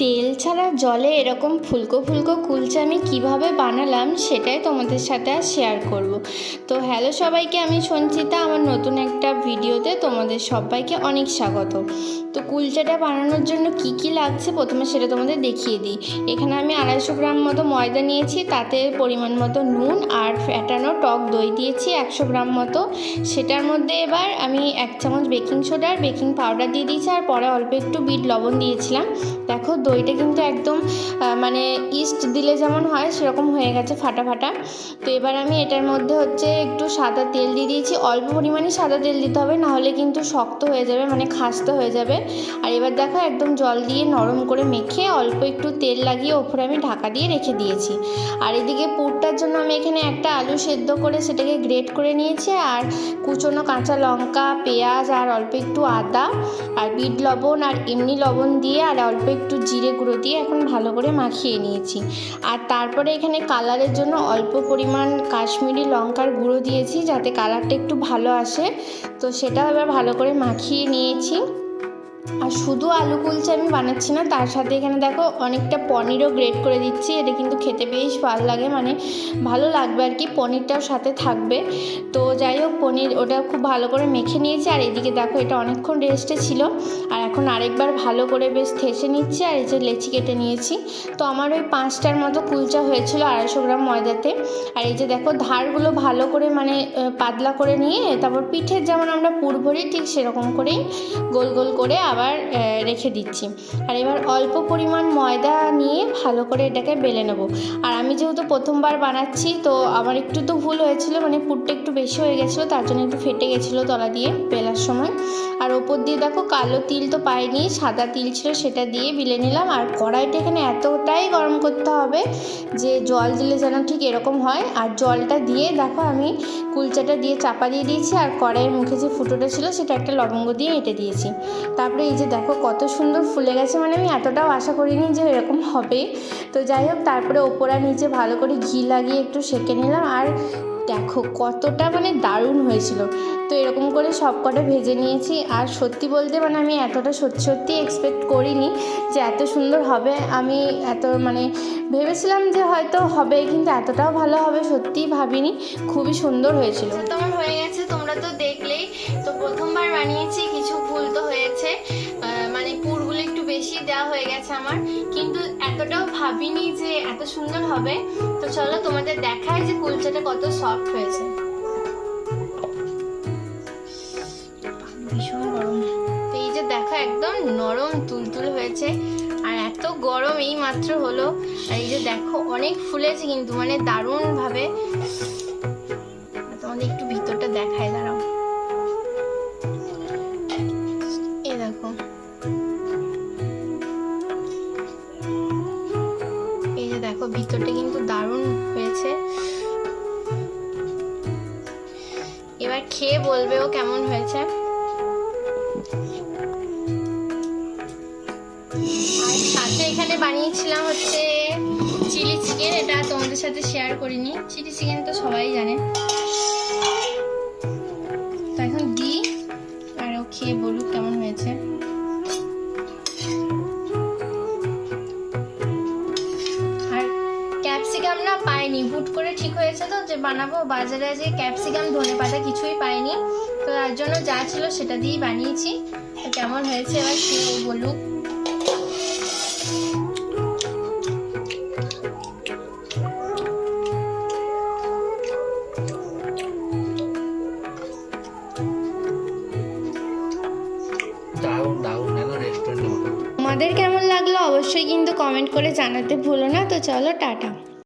তেল ছাড়া জলে এরকম ফুলকো ফুলকো কুলচা আমি কীভাবে বানালাম সেটাই তোমাদের সাথে আর শেয়ার করব। তো হ্যালো সবাইকে, আমি সঞ্চিতা, আমার নতুন একটা ভিডিওতে তোমাদের সবাইকে অনেক স্বাগত। তো কুলচাটা বানানোর জন্য কি কি লাগছে প্রথমে সেটা তোমাদের দেখিয়ে দিই। এখানে আমি আড়াইশো গ্রাম মতো ময়দা নিয়েছি, তাতে পরিমাণ মতো নুন আর ফ্যাটানো টক দই দিয়েছি একশো গ্রাম মতো। সেটার মধ্যে এবার আমি এক চামচ বেকিং সোডা আর বেকিং পাউডার দিয়ে দিয়েছি, আর পরে অল্প একটু বিট লবণ দিয়েছিলাম। দেখো দইটা কিন্তু একদম মানে ইস্ট দিলে যেমন হয়, সেরকম হয়ে গেছে ফাটা ফাটা তো এবার আমি এটার মধ্যে হচ্ছে একটু সাদা তেল দিয়ে দিয়েছি। অল্প পরিমাণে সাদা তেল দিতে হবে, নাহলে কিন্তু শক্ত হয়ে যাবে মানে খাস্তে হয়ে যাবে। আর এবার দেখো একদম জল দিয়ে নরম করে মেখে অল্প একটু তেল লাগিয়ে ওপরে আমি ঢাকা দিয়ে রেখে দিয়েছি। আর এদিকে পুরটার জন্য আমি এখানে একটা আলু সেদ্ধ করে সেটাকে গ্রেট করে নিয়েছি, আর কুচনো কাঁচা লঙ্কা, পেঁয়াজ, আর অল্প একটু আদা, আর বিট লবণ, আর এমনি লবণ দিয়ে, আর অল্প একটু জিরে গুঁড়ো দিয়ে এখন ভালো করে মাখিয়ে নিয়েছি। আর তারপরে এখানে কালারের জন্য অল্প পরিমাণ কাশ্মীরি লঙ্কার গুঁড়ো দিয়েছি যাতে কালারটা একটু ভালো আসে। তো সেটা আবার ভালো করে মাখিয়ে নিয়েছি। আর শুধু আলু কুলচা আমি বানাচ্ছি না, তার সাথে এখানে দেখো অনেকটা পনিরও গ্রেট করে দিচ্ছি, এটা কিন্তু খেতে বেশ ভালো লাগে মানে ভালো লাগবে আর কি, পনিরটাও সাথে থাকবে। তো যাই হোক, পনির ওটা খুব ভালো করে মেখে নিয়েছি, আর এদিকে দেখো এটা অনেকক্ষণ রেস্টে ছিল, আর এখন আরেকবার ভালো করে বেশ থেসে নিচ্ছি, আর এই যে লেচি কেটে নিয়েছি। তো আমার ওই পাঁচটার মতো কুলচা হয়েছিল আড়াইশো গ্রাম ময়দাতে, আর এই যে দেখো ধারগুলো ভালো করে মানে পাতলা করে নিয়ে, তারপর পিঠের যেমন আমরা পুর ভরি ঠিক সেরকম করেই গোল গোল করে আবার আহ, রেখে দিচ্ছি। আর এবার অল্প পরিমাণ ময়দা নিয়ে ভালো করে এটাকে বেলে নেব। আর আমি যেহেতু প্রথমবার বানাচ্ছি তো আমার একটু তো ভুল হয়েছিল মানে পুরটা একটু বেশি হয়ে গেছিল তার জন্য একটু ফেটে গেছিল তলা দিয়ে বেলার সময়। আর ওপর দিয়ে দেখো কালো তিল তো পাইনি সাদা তিল ছিল সেটা দিয়ে বিলে নিলাম। আর কড়াইটা এখানে এতটাই গরম করতে হবে যে জল দিলে যেন ঠিক এরকম হয়। আর জলটা দিয়ে দেখো আমি কুলচাটা দিয়ে চাপা দিয়ে দিয়েছি। আর কড়াইয়ের মুখে যে ফুটোটা ছিল সেটা একটা লবঙ্গ দিয়ে এঁটে দিয়েছি। তারপরে এই যে দেখো কত সুন্দর ফুলে গেছে মানে আমি এতটাও আশা করিনি যে এরকম হবে। তো যাই হোক, তারপরে ওপর নিচে ভালো করে ঘি লাগিয়ে একটু সেঁকে নিলাম। আর দেখো কতটা মানে দারুণ হয়েছিল। তো এরকম করে সব কটা ভেজে নিয়েছি। আর সত্যি বলতে মানে আমি এতটা সত্যি সত্যি এক্সপেক্ট করিনি যে এত সুন্দর হবে। আমি এত মানে ভেবেছিলাম যে হয়তো হবে, কিন্তু এতটাও ভালো হবে সত্যিই ভাবিনি। খুবই সুন্দর হয়েছিল। তো আমার হয়ে গেছে, তোমরা তো দেখলেই। তো প্রথমবার বানিয়েছি, কিছু ভুল তো হয়েছে দেওয়া হয়ে গেছে আমার। কিন্তু এতটাও ভাবিনি যে এত সুন্দর হবে। তো চলো তোমাদের দেখায় যে কুলচাটা কত সফট হয়েছে। ভীষণ এই যে দেখো, একদম নরম তুলতুল হয়েছে। আর এত গরম এই মাত্র হলো। আর এই যে দেখো, অনেক ফুলেছে কিন্তু মানে দারুণ ভিতরটা কিন্তু দারুণ হয়েছে। এবার খেয়ে বলবে ও কেমন হয়েছে। সাথে এখানে বানিয়েছিলাম হচ্ছে চিলি চিকেন, এটা তোমাদের সাথে শেয়ার করিনি। চিলি চিকেন তো সবাই জানে। পাইনি। হুট করে ঠিক হয়েছে তো যে বানাবো। বাজারে যে ক্যাপসিকাম ধনে পাতা কিছুই পাইনি। তো তার জন্য যা ছিল সেটা দিয়েই বানিয়েছি। তো কেমন হয়েছে এবার ও বলুক। তোমাদের কেমন লাগল? অবশ্যই কিন্তু কমেন্ট করে জানাতে ভুলো না। তো চলো টাটা।